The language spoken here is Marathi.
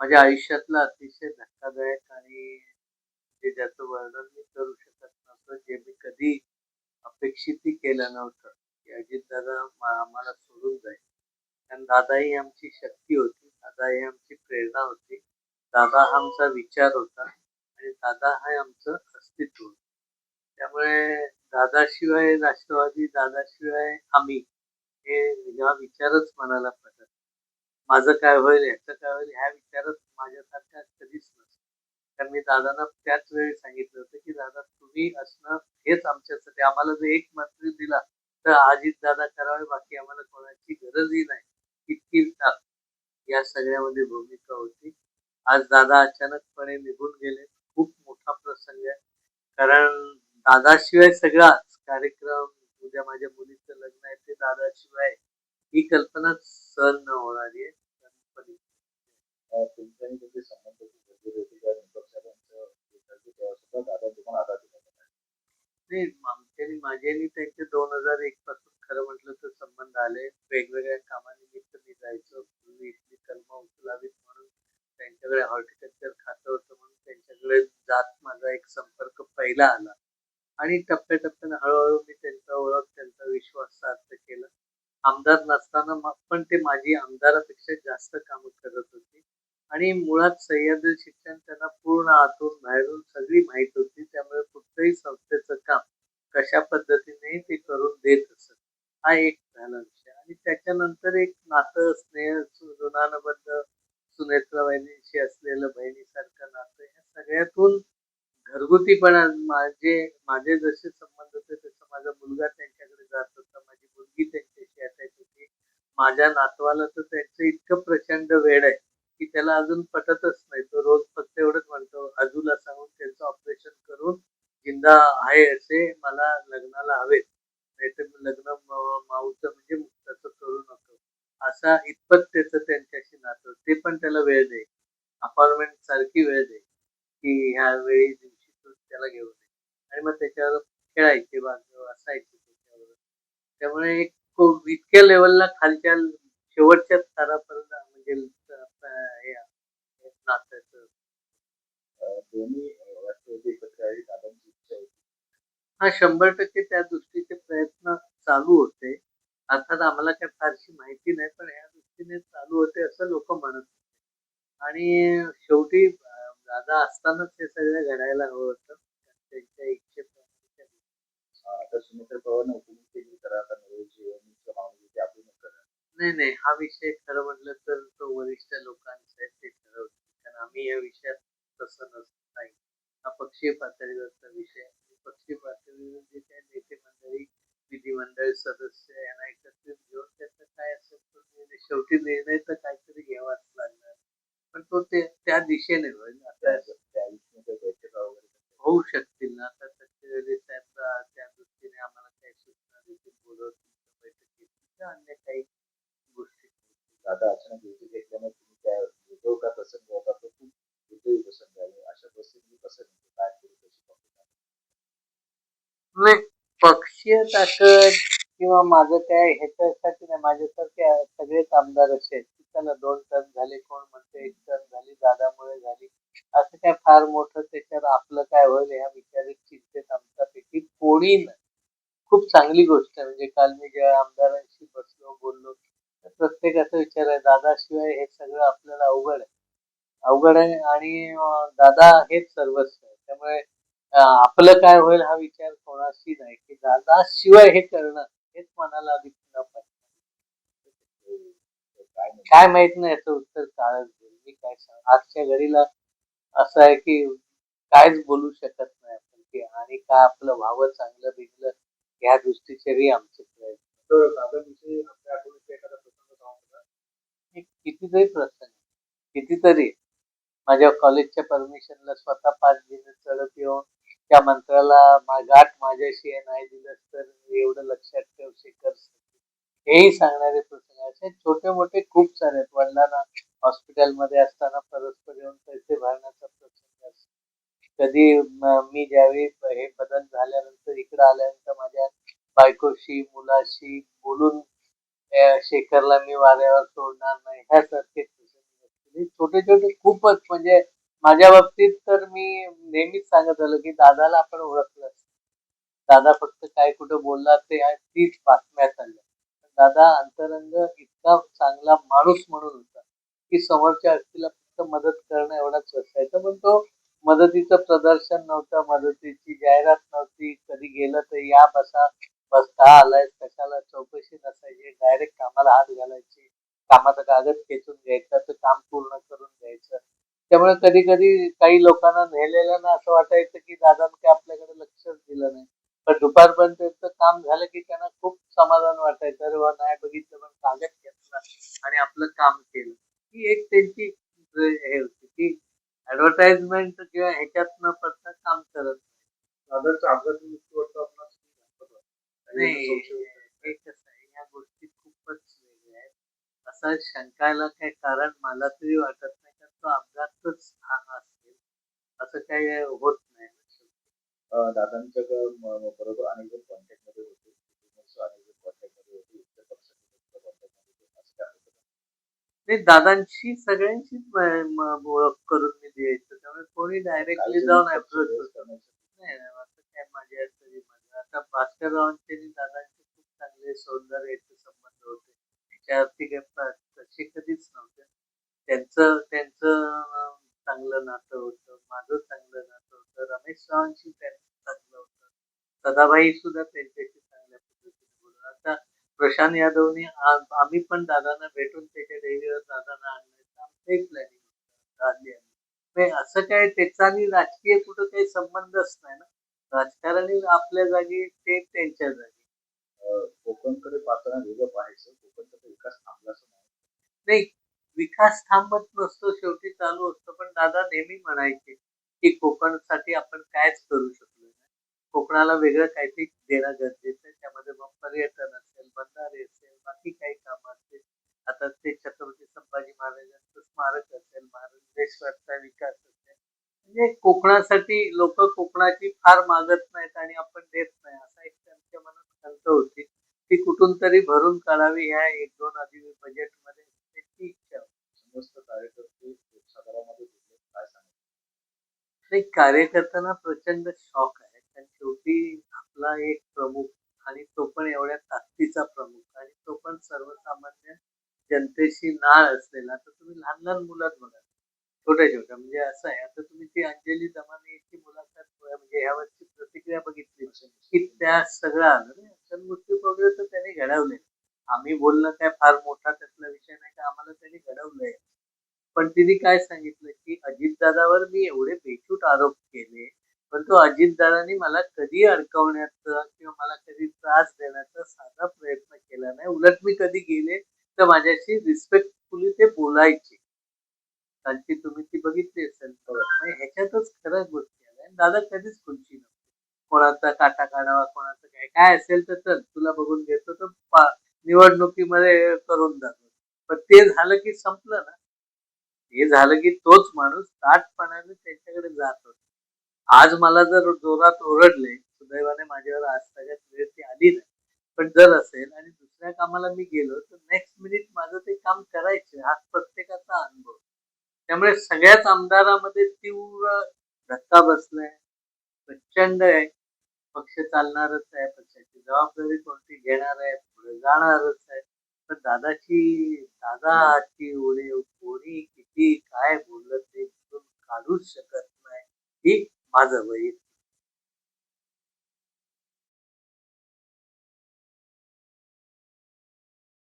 माझ्या आयुष्यातला अतिशय धक्कादायक आणि जे ज्याचं वर्णन मी करू शकत नव्हतं जे मी कधी अपेक्षितही केलं नव्हतं की अजितदादा आम्हाला सोडून जाईल कारण दादा ही आमची शक्ती होती दादा ही आमची प्रेरणा होती दादा हा आमचा विचार होता आणि दादा हा आमचं अस्तित्व होतं. त्यामुळे दादाशिवाय राष्ट्रवादी दादाशिवाय आम्ही हे हा विचारच मनाला पडला माझं काय होईल ह्याचं काय होईल ह्या विचारच माझ्यासारख्या कधीच नसतो. कारण मी दादांना त्याच वेळी सांगितलं होतं की दादा तुम्ही असणं हेच आमच्यासाठी. आम्हाला जर एक मंत्री दिला तर आजीत दादा करावे बाकी आम्हाला कोणाची गरजही नाही. इतकी या सगळ्यामध्ये भूमिका होती. आज दादा अचानकपणे निघून गेले. खूप मोठा प्रसंग आहे. कारण दादाशिवाय सगळाच कार्यक्रम उद्या माझ्या मुलीचं लग्न आहे ते दादाशिवाय ही कल्पनाच सहन न होणारी आहे. अं, संबंध नाही आमचे आणि माझे आणि त्यांचे दोन हजार एक पासून खरं म्हटलं तर संबंध आले. वेगवेगळ्या कामानिमित्त मी जायचो. पूर्वी इथली कलमं उचलावीत म्हणून त्यांच्याकडे हॉर्टिकल्चर खातं होतं म्हणून त्यांच्याकडे जात माझा एक संपर्क पहिला आला. आणि टप्प्याटप्प्याने हळूहळू मी त्यांचा ओळख त्यांचा विश्वास सार्थ केला. आमदार नसताना मग पण ते माझी आमदारापेक्षा जास्त कामं करत होती. आणि मुळात सह्याद्री शिक्षण त्यांना पूर्ण आतून बाहेरून सगळी माहीत होती. त्यामुळे कुठलंही संस्थेचं काम कशा पद्धतीने ते करून देत असत. हा एक झाला विषय. आणि त्याच्यानंतर एक नातं स्नेह जुनानबद्ध सुनेत्रा बहिणीशी असलेलं बहिणीसारखं नातं ह्या सगळ्यातून घरगुतीपणा माझे माझे जसे संबंध होते तसं माझा मुलगा त्यांच्याकडे जात होता. माझी मुलगी त्यांच्याशी असायची होती. माझ्या नातवाला तर त्यांचं इतकं प्रचंड वेळ आहे. त्याला अजून पटतच नाही. तो रोज फक्त एवढंच म्हणतो आजूला सांगून त्यांचं ऑपरेशन करून जिंदा आहे असे मला लग्नाला हवेत नाहीतर मी लग्न माऊचं म्हणजे मुक्ताचं करू नको. असा इतपत त्याचं त्यांच्याशी नातं. ते पण त्याला वेळ दे. अपार्टमेंट सारखी वेळ दे की ह्या वेळी दिवशी तू त्याला घेऊन ये. आणि मग त्याच्यावर खेळायचे बांधव असायचे त्याच्यावर. त्यामुळे एक खूप इतक्या लेवलला खालच्या शेवटच्या स्तरापर्यंत म्हणजे हे दोन्ही अं, राष्ट्रवादी एकत्र आहे दादांची इच्छा होती. हा शंभर टक्के त्या दृष्टीचे प्रयत्न चालू होते. अर्थात आम्हाला काही फारशी माहिती नाही पण ह्या दृष्टीने चालू होते असं लोक म्हणत आणि शेवटी दादा असतानाच हे सगळं घडायला हवं होतं. त्यांच्या इच्छेप्रमाणे अं, आता सुमित्रा पवारने उपमुख्य केली तर आता नवरीची मागणी ते आपली नाही नाही हा विषय खरं म्हटलं तर तो वरिष्ठ लोकांचा आहे ते ठरवतील कारण आम्ही या विषयात तसं नसत नाही. हा पक्षीय पातळीवरचा विषय पक्षीय पातळीवर जे काही नेते मंडळी विधिमंडळ सदस्य यांना एकत्रित घेऊन त्याचं काय असेल शेवटी निर्णय तर काहीतरी घ्यावाच लागणार. पण तो ते त्या दिशेने होईल आता बैठका वगैरे. होऊ शकतील ना. आता सचिवारी साहेब त्या दृष्टीने आम्हाला काही सूचना देखील बोलवतील बैठकीत अन्य काही गोष्टी. दादा अचानक घेतल्यामुळे तुम्ही त्या उद्धव का प्रसंग होता तो खूप दुर्दैवी प्रसंग आहे अशा परिस्थितीत कसं नेमकं काय करू कशी पाहू? नाही राजकीय ताकद किंवा माझं काय ह्याच्यासाठी नाही माझ्यासारखे सगळेच आमदार असे आहेत त्याला दोन टर्म झाले कोण म्हणते एक टर्म झाली दादामुळे झाली. असं काय फार मोठं त्याच्यावर आपलं काय होईल ह्या विचारित चिंतेत आमच्यापैकी कोणी नाही. खूप चांगली गोष्ट आहे. म्हणजे काल मी जेव्हा आमदारांशी बसलो बोललो तर प्रत्येकाचा विचार आहे दादाशिवाय हे सगळं आपल्याला अवघड आहे. अवघड आहे आणि दादा हेच सर्वस्व आहे. त्यामुळे आपलं काय होईल हा विचार कोणाशी नाही की दादा शिवाय हे करणं हेच मनाला अधिक पाहिजे. काय माहीत नाही याचं उत्तर काळच देईल मी काय सांग? आजच्या घडीला असं आहे की कायच बोलू शकत नाही आपण की आणि काय आपलं व्हावं चांगलं बिगलं ह्या दृष्टीचेही आमचे प्रयत्न. तर हे कितीतरी प्रसंग कितीतरी. माझ्या कॉलेजच्या परमिशनला स्वतः पाच दिवस चढत येऊन त्या मंत्राला गाठ माझ्याशी नाही दिलं तर एवढं लक्षात ठेव शेखर हेही सांगणारे प्रसंग असे छोटे मोठे खूप सारे आहेत. वडिलांना हॉस्पिटलमध्ये असताना परस्पर येऊन पैसे भरण्याचा प्रसंग असतो कधी मी ज्यावेळी हे बदल झाल्यानंतर इकडे आल्यानंतर माझ्या बायकोशी मुलाशी बोलून शेखरला मी वाऱ्यावर सोडणार नाही. ह्यासारखे प्रसंग छोटे छोटे खूपच म्हणजे माझ्या बाबतीत तर मी नेहमीच सांगत आलो की दादाला आपण ओळखलं दादा फक्त काय कुठं बोलला ते तीच बातम्या चालल्या. दादा अंतरंग इतका चांगला माणूस म्हणून होता की समोरच्या व्यक्तीला फक्त मदत करणं एवढाच असायचं. पण तो मदतीचं प्रदर्शन नव्हतं मदतीची जाहिरात नव्हती. कधी गेलं तर या बसा बस का आलाय कशाला चौकशी नसायची डायरेक्ट कामाला हात घालायची. कामाचा कागद खेचून घ्यायचा तर काम पूर्ण करून घ्यायचं. त्यामुळे कधी कधी काही लोकांना नेलेलं ना असं वाटायचं की दादानं काय आपल्याकडे लक्षच दिलं नाही. पण दुपारपर्यंत त्यांचं काम झालं की त्यांना खूप समाधान वाटायचं. अरे वा नाही बघितलं पण कागद घेतला आणि आपलं काम केलं. ही एक त्यांची हे होती की ऍडव्हर्टाइजमेंट किंवा ह्याच्यात न पडता काम करत दादाचा अपघाती मृत्यू वाटतो आपणास नाही या गोष्टी खूपच वेगळ्या आहेत. असं शंकायला काही कारण मला तरी वाटत नाही. तो अपघातच हा असेल असं काही होत नाही. दादांच्या बरोबर अनेक जण कॉन्टॅक्टमध्ये होते अनेक जण कॉन्टॅक्टमध्ये होते इतर पक्षाचे कॉन्टॅक्टमध्ये होते असं काय होतं का? नाही दादांशी सगळ्यांशीच ओळख करून मी द्यायचो त्यामुळे कोणी डायरेक्टली जाऊन अप्रोच करण्यासाठी. नाही. नाही, असं काय माझ्या तरी माझं आता भास्कररावांचे सदाबाई सुद्धा त्यांच्याशी चांगल्या पद्धतीने बोलत आता प्रशांत यादवने आम्ही पण दादांना भेटून त्याच्या डेअरीवर दादांना आणण्याचं आमचं एक प्लॅनिंग. नाही असं काय त्याचा आणि राजकीय कुठं काही संबंधच नाही ना. राजकारणी आपल्या जागी ते त्यांच्या जागी. कोकणकडे पाहताना वेगळं पाहायचं. कोकणचा विकास थांबला नाही. विकास थांबत नसतो. शेवटी चालू असतो. पण दादा नेहमी म्हणायचे की कोकणसाठी आपण कायच करू नाही. कोकणाला वेगळं काहीतरी देणं गरजेचं आहे. त्यामध्ये मग पर्यटन असेल बंधारे असेल बाकी काही कामं असतील. आता ते छत्रपती संभाजी महाराजांचं स्मारक असेल महाराष्ट्राचा विकास असेल. म्हणजे कोकणासाठी लोक कोकणाची फार मागत नाहीत आणि आपण देत नाही. असा एक त्यांच्या मनात खंत होती. ती कुठून तरी भरून काढावी ह्या एक दोन अधिक बजेटमध्ये त्याची इच्छा. समस्त कार्यकर्ते काय नाही कार्यकर्त्यांना प्रचंड शॉक आपला एक प्रमुख आणि तो पण एवढ्या ताकदीचा प्रमुख आणि तो पण सर्वसामान्य जनतेशी नाळ असलेला. तर तुम्ही लहान लहान मुलात बघा. छोट्या छोट्या. म्हणजे असं आहे. आता तुम्ही ती अंजली दमानीची मुलाखत म्हणजे यावरची प्रतिक्रिया बघितली की त्या सगळं आलं ना मृत्यू वगैरे तर त्यांनी घडवले आम्ही बोलणं काय फार मोठा त्यातला विषय नाही का? आम्हाला त्यांनी घडवलंय. पण तिने काय सांगितलं की अजितदादावर मी एवढे बेछूट आरोप केले परंतु अजितदारांनी अजितदादांनी मला कधी अडकवण्याचा किंवा मला कधी त्रास देण्याचा साधा प्रयत्न केला नाही. उलट मी कधी गेले तर माझ्याशी रिस्पेक्टफुली ते बोलायचे. त्यांची तुम्ही ती बघितली असेल तर. म्हणजे ह्याच्यातच खरं गोष्टी आल्या दादा कधीच खुर्ची नव्हती. कोणाचा काटा काढावा कोणाचं काय काय असेल तर चल तुला बघून घेतो तर निवडणुकीमध्ये करून जातो पण ते झालं की संपलं ना. हे झालं की तोच माणूस ताटपणाने त्यांच्याकडे जात होता. आज मला जर जोरात ओरडले सुदैवाने माझ्यावर आज सगळ्यात वेळ ती आली नाही. पण जर असेल आणि दुसऱ्या कामाला मी गेलो तर नेक्स्ट मिनिट माझं ते काम करायचे हा प्रत्येकाचा अनुभव. त्यामुळे सगळ्याच आमदारामध्ये तीव्र धक्का बसलाय प्रचंड आहे. पक्ष चालणारच आहे पक्षाची जबाबदारी कोणती घेणार आहे पुढे जाणारच आहे. पण दादाची दादाची ओढे कोणी